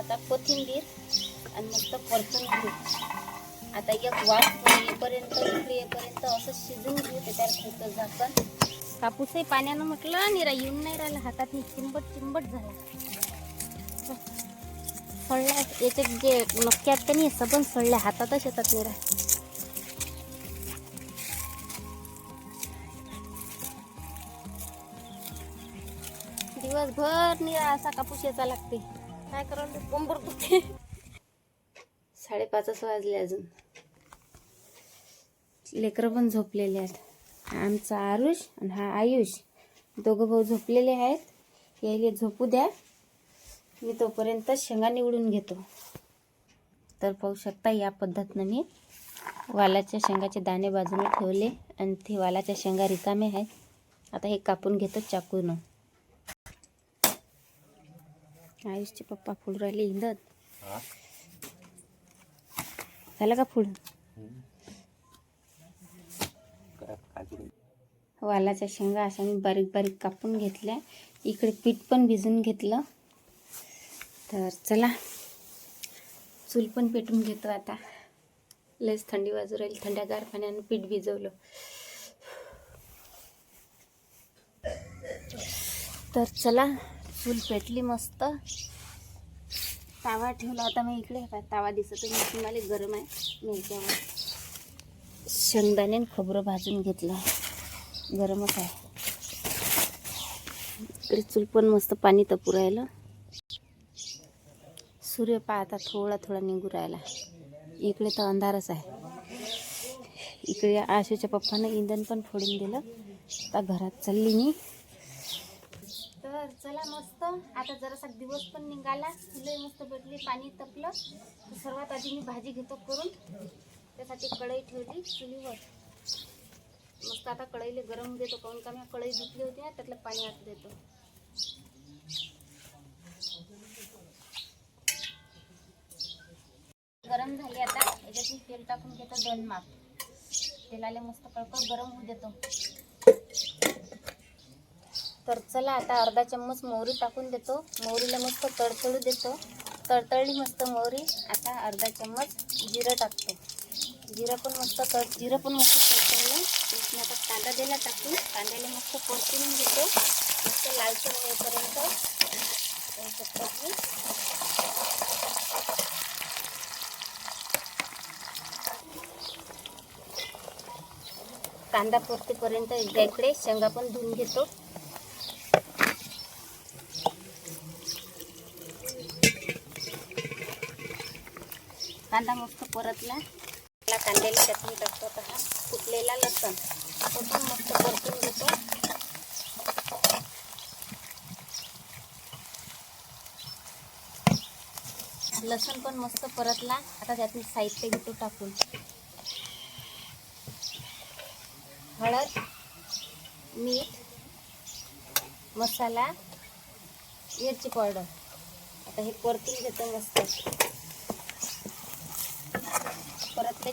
आता कोथिंबीर आणि मस्त परतून घेऊ. आता एक वाफ येईपर्यंत इकडे येईपर्यंत असं शिजून घेऊ त्याच्यावर ठेवतो झाकण. कापूसही पाण्यानं म्हटलं निरा येऊन नाही राहिला हातात चिंबट चिंबट झाला. सळल्या याच्यात जे नक्क्यात त्यांनी सबन सळल्या हातातच येतात निरा. दिवसभर निरा असा कापूस याचा लागते. काय करावं कंबर दुखते. साडेपाचच वाजले अजून. लेकरं पण झोपलेले आहेत. आमचा आरुष आणि हा आयुष दोघं भाऊ झोपलेले आहेत. यायले झोपू द्या. मी तोपर्यंत शेंगा निवडून घेतो. तर पाहू शकता या पद्धतीनं मी वालाच्या शेंगाचे दाणे बाजूने ठेवले आणि ते वालाच्या शेंगा रिकामे आहेत. आता हे कापून घेतो चाकूनं. आयुषचे पप्पा फुल राहिले हिंदत झालं का फुल? वालाच्या शेंगा अशा मी बारीक बारीक कापून घेतल्या. इकडे पीठ पण भिजून घेतलं. तर चला चूल पण पेटून घेतो आता. लयच थंडी वाजू राहील थंड्यागार पाण्यानं पीठ भिजवलं. तर चला चूल पेटली मस्त. तावा ठेवला होता मी इकडे. पहा, तावा दिसत नाही तुम्हाला गरम आहे. मी याच्यावर शेंगदाणे आणि खोबरं भाजून घेतलं गरमच आहे. इकडे चूल पण मस्त पाणी तपू राहिलं. सूर्य पाहता थोडा थोडा निघू राहिला. इकडे तर अंधारच आहे. इकडे आशूच्या पप्पानं इंधन पण फोडून दिलं. आता घरात चालली मी. तर चला मस्त. आता जरासा दिवस पण निघाला. फुले मस्त भेटली पाणी तपलं. तर सर्वात आधी मी भाजी घेतो करून. त्यासाठी कढई ठेवली चुलीवर. मस्त आता कढईला गरम देतो काऊन का मी कढई धुतली होती ना त्यातलं पाणी आत देतो. गरम झाली आता. याच्यात तेल टाकून घेतो दोन माप. तेलाला मस्त कळकळ गरम होऊ देतो. तर चला आता अर्धा चम्मच मोहरी टाकून देतो. मोहरीला मस्त तडतडू देतो. तडतडली मस्त मोहरी. आता अर्धा चम्मच जिरं टाकतो. जिरं पण मस्त तड जिरं पण मस्त तडतडलं. त्यातून आता कांदा दिला टाकून. कांद्याला मस्त परतून देतो मस्त लालसर होईपर्यंत. कांदा परतेपर्यंत एकदा इकडे शेंगा पण धुवून घेतो. कांदा मस्त परतला. त्याला कांद्याला चटणी टाकतो आता हा. कुटलेला लसण. तो पण मस्त परतून घेतो. लसण पण मस्त परतला. आता त्यातून साहित्य घेतो टाकून. हळद मीठ मसाला मिरची पावडर. आता हे परतून घेतो मस्त.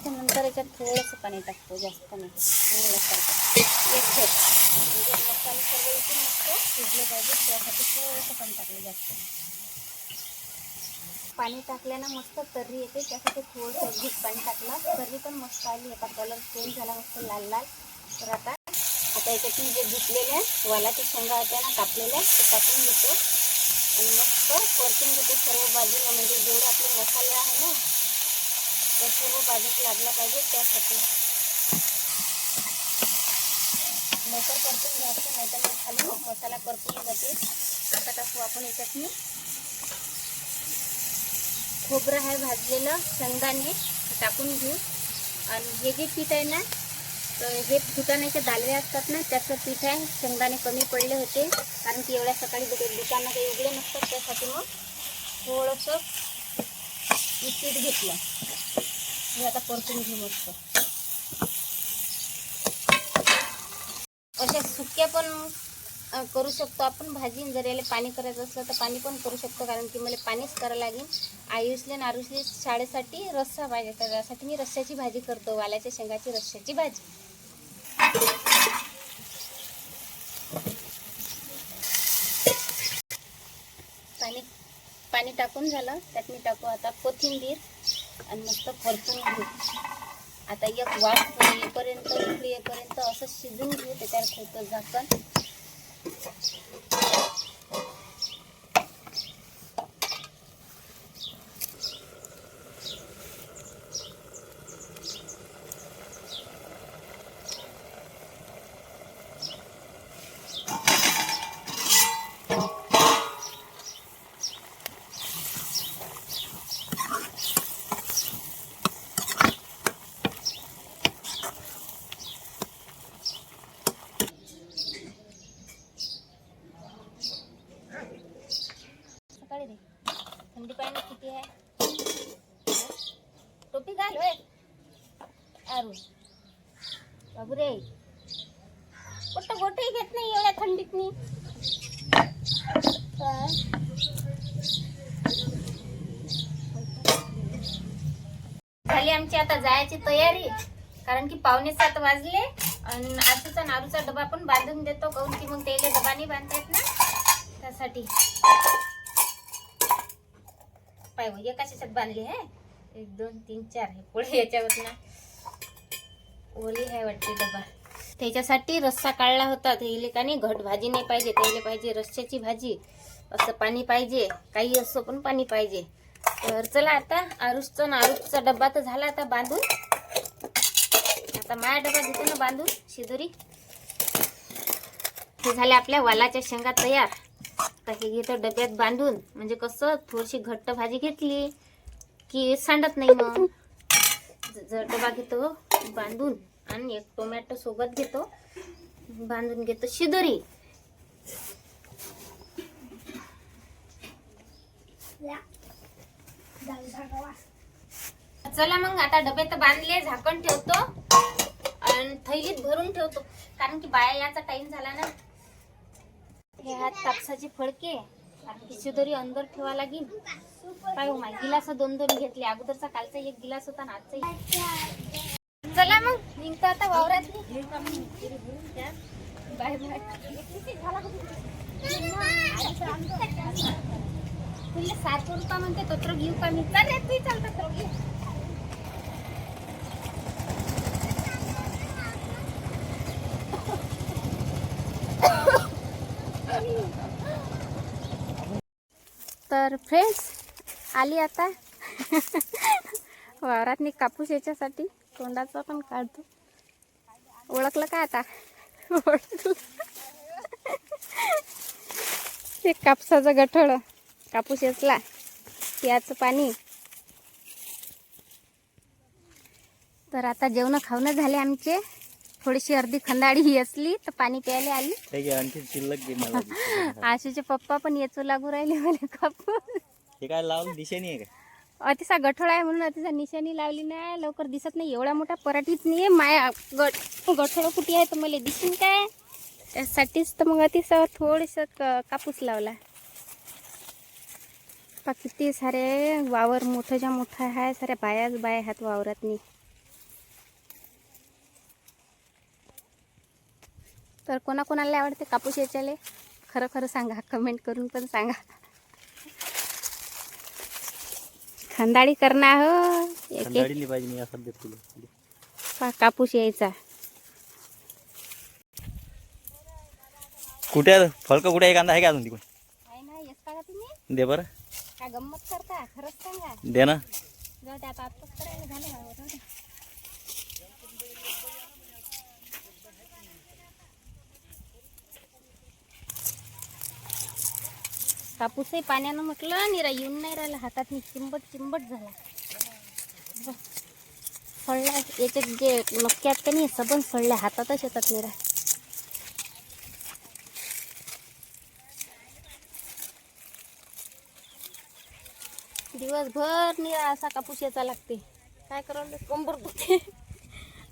त्याच्यानंतर याच्यात थोडंसं पाणी टाकतो जास्त नाही. थोडंसं एक झेप म्हणजे मसाले सर्व इथे मस्त शिजले पाहिजे त्यासाठी थोडंसं पाणी टाकलं जास्त पाणी टाकल्यानं मस्त तर्री येते त्यासाठी थोडंसं अधिक पाणी टाकलं. तर्री पण मस्त आली आता कलर चेंज झाला मस्त लाल लाल. तर आता आता याच्यातून जे धुतलेल्या वालाच्या शेंगा होत्या ना कापलेल्या ते टाकून घेतो. आणि मस्त परतून घेतो सर्व बाजूला म्हणजे जेवढे आपले मसाले आहे ना सर्व बाजूक लागला पाहिजे त्यासाठी. लवकर परतून घ्यायचं नाही तर मग खाली मसाला परतून जाते. आता टाकू आपण याच्यातनी. खोबरं आहे भाजलेलं शेंगदाणे टाकून घेऊ. आणि हे जे पीठ आहे ना तर हे फुटाण्याचे दालवे असतात ना त्याचं पीठ आहे. शेंगदाणे कमी पडले होते कारण की एवढ्या सकाळी दुकानात काही उघडे नसतात त्यासाठी मग थोडंसं पीठ घेतलं. हे आता परतून घेऊ मस्त. अशा सुक्या पण करू शकतो आपण. भाजी जर याला पाणी करायचं असलं तर पाणी पण करू शकतो कारण की मला पाणीच करावं लागेल. आयुषले आणि आरुषले शाळेसाठी रस्सा पाहिजे तर त्यासाठी मी रस्स्याची भाजी करतो वाल्याच्या शेंगाची रस्स्याची भाजी. पाणी पाणी टाकून झालं. त्यात मी टाकू आता कोथिंबीर. आणि मस्त परतून घेऊ. आता एक वाफ येईपर्यंत उकळी येईपर्यंत असं शिजून घेऊ त्याच्यावर ठेवतो झाकण सकाळी रे थंडी टोपी आहे. टोपी घाल होय. बाबू रे कुठं गोटही घेत नाही एवढ्या थंडीत मी झाली आमची आता जायची तयारी. कारण की पावणे सात वाजले आणि आजूचा नारूचा डबा पण बांधून देतो. काऊन की मग त्याला डबा नाही बांधता येत ना? त्यासाठी. पाय हो, एकाच बांधली आहे एक दोन तीन चार हे पुढे याच्यावर ना ओली आहे वाटते डबा. त्याच्यासाठी रस्सा काढला होता. त्याला का नाही घट भाजी नाही पाहिजे. त्याला पाहिजे रस्स्याची भाजी. असं पाणी पाहिजे. काही असो पण पाणी पाहिजे. तर चला आता आरुषचा आरुषचा डब्बा तर झाला आता बांधून. आता माया डबा देतो ना बांधून शिदोरी. हे झाले आपल्या वालाच्या शेंगा तयार. हे घेतो डब्यात बांधून. म्हणजे कसं थोडीशी घट्ट भाजी घेतली की सांडत नाही मग. जर डबा घेतो बांधून आणि एक टोमॅटो सोबत घेतो. बांधून घेतो शिदोरी. चला मग आता डबे तर बांधले झाकण ठेवतो. आणि थैलीत भरून ठेवतो. कारण की बाया याचा टाइम झाला ना. हे हात कापसाचे फडके आणि अंदर ठेवा लागेल काय हो माय गिलास दोन दोन घेतले. अगोदरचा कालचा एक गिलास होता ना आजचा चला मग निघतो आता वावरात. बाय बाय तुला सात रुपया म्हणते तत्र घेऊ का मी? चालेल तू तर फ्रेंड्स आली आता. वावरात मी कापूस याच्यासाठी तोंडाचा पण काढतो. ओळखलं का आता? ओळखलं. ते कापसाचं गठळ कापूस येचला. याचं पाणी. तर आता जेवणं खावणं झाले आमचे. थोडीशी अर्धी खंदाडी ही असली तर पाणी प्यायला आली. आणखी शिल्लक. आशूचे पप्पा पण येचू लागू राहिले मला कापूस हे काय लावून दिशेनी आहे का अतिसा गठोळा आहे म्हणून अतिसा निशाणी लावली नाही. लवकर दिसत नाही. एवढा मोठा पराठीच नाही माया गट गठोळा कुठे आहे तर मला दिसून काय? त्यासाठीच तर मग अतिसा थोडस कापूस लावला. किती सारे वावर मोठं मोठं आहे साऱ्या बायाच बाया आहेत वावरात नाही. तर कोणाकोणाला आवडते कापूस याच्याले? खरं खरं सांगा कमेंट करून पण सांगा. खंदाडी करणार हो. एक कापूस यायचा. कुठे फलक कुठे कांदा आहे का अजून तिकडे? दे बरं. काय गंमत करता? खरंच सांगा. दे ना जाऊ दे आता आत्ताच करायला झालं भाऊ, जाऊ दे. कापूसही पाण्यानं म्हटलं निरा येऊन नाही राहिला. हातात मी चिंबट चिंबट झाला. ब- याच्यात जे मक्क्यात का नाही सबन फळल्या हातातच येतात निरा. दिवसभर निरा असा कापूस याचा लागते. काय करावं कंबर दुखते.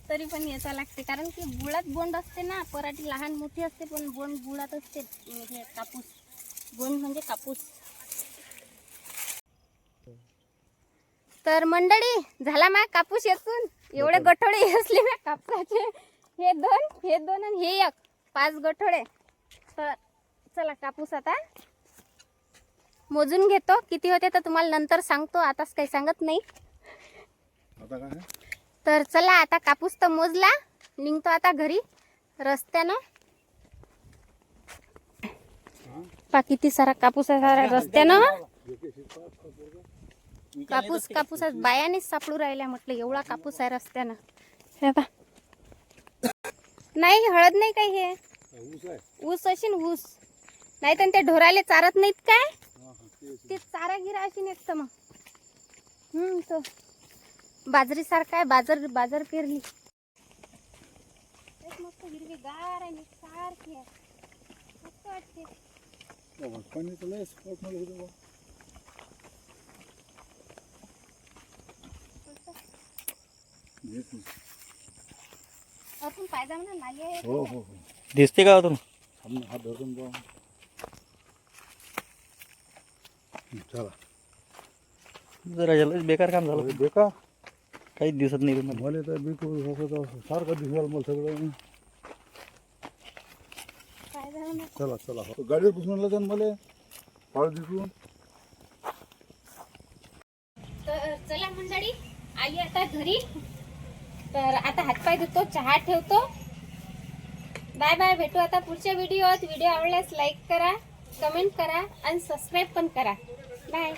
तरी पण याचा लागते. कारण की बुळात बोंड असते ना पराठी लहान मोठी असते पण बोंड बुळात असते कापूस. बोंड म्हणजे कापूस. तर मंडळी झाला मा कापूस येचून एवढे गठोडे असले ना कापसाचे. हे दोन हे दोन आणि हे एक. पाच गठोडे. तर चला कापूस आता मोजून घेतो. किती होते तर तुम्हाला नंतर सांगतो. आताच काही सांगत नाही. तर चला आता कापूस तर मोजला. निघतो आता घरी रस्त्यानं. पा किती सारा कापूस आहे सारा रस्त्यानं? कापूस कापूस आज बायानेच सापडू राहिल्या म्हटलं एवढा कापूस आहे रस्त्यानं. हे पा नाही हळद नाही काही हे. ऊस अशी ऊस. नाही तर ते ढोराले चारत नाहीत काय? ते चारा गिरा अशी नेत मग. हम्म तो. बाजरी सारखा आहे बाजार बाजार पेरली. मस्त हिरवी गार आहे सारखी आहे. मस्त वाटते. स्पॉटमध्ये होतं बा. येत नाही. आपण पायजा म्हणा नाही हो हो हो दिसते का तुम्ही थांब ना, हात धरून बा चला जरा जलच बेकार काम झालं अरे बेका काहीच दिसत नाही मला तर बिलकुल सारखं दिसायला मला सगळं चला चला. हो, गाडीवर बसून मला. फाळ दिसून. तर चला मंडळी आली आता घरी. तर आता हातपाय धुतो चहा ठेवतो. Bye bye. भेटू आता पुढच्या व्हिडिओत. व्हिडिओ आवडल्यास लाईक करा कमेंट करा आणि सबस्क्राईब पण करा. बाय